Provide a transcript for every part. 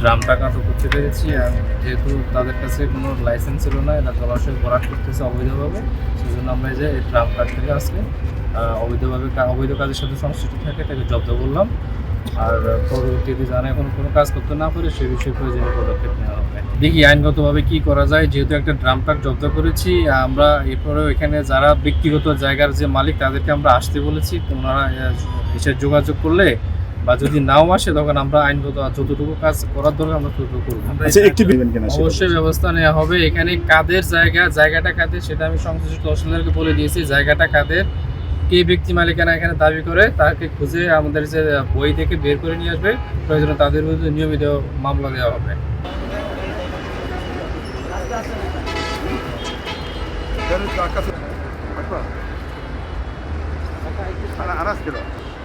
ড্রামটা কাটো করতে পেরেছি আর যেহেতু তাদের কাছে কোনো লাইসেন্স ছিল না এরা জলাশয় ভরাট করতেছে অবৈধভাবে সেই জন্য আমরা যে এই ড্রাম কাট থেকে আহ, অবৈধভাবে অবৈধ কাজের সাথে সংশ্লিষ্ট থাকে তাকে জব্দ করলাম। আর পরবর্তীতে জানা এখন কোনো কাজ করতে না পারে সে বিষয়ে প্রয়োজনীয় পদক্ষেপ নেওয়া হবে। দেখি আইনগতভাবে কি করা যায় যেহেতু একটা ড্রাম ট্রাক জব্দ করেছি আমরা এরপরে এখানে যারা ব্যক্তিগত জায়গার যে মালিক তাদেরকে আমরা আসতে বলেছি তো ওনারা এসে যোগাযোগ করলে বা যদি নাও আসে তখন আমরা আইনগত যতটুকু কাজ করার দরকার আমরা ততটুকু করব। আচ্ছা অবশ্যই ব্যবস্থা নেওয়া হবে। এখানে কাদের জায়গা জায়গাটা কাদের সেটা আমি সংশ্লিষ্ট তহসিলদারকে বলে দিয়েছি। জায়গাটা কাদের কে ব্যক্তি মালিকানা এখানে দাবি করে তাকে খুঁজে আমাদের যে বই থেকে বের করে নিয়ে আসবে। প্রয়োজনে তাদের বিরুদ্ধে নিয়মিত মামলা দেওয়া হবে। মধুমতি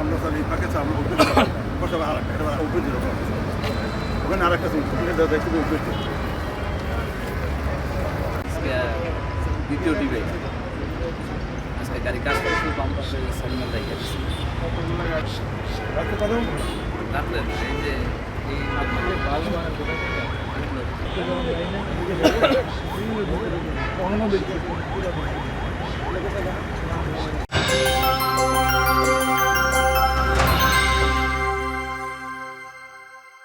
আমরা তাহলে এই পাকে চাপ করতে বসে আর একটা উপরে দিল ওখানে আর একটা দেখতে আজকে দ্বিতীয় ডিবে আজকে গাড়ি কাজ করে শুধু আমরা সামনে যে, এই Onu da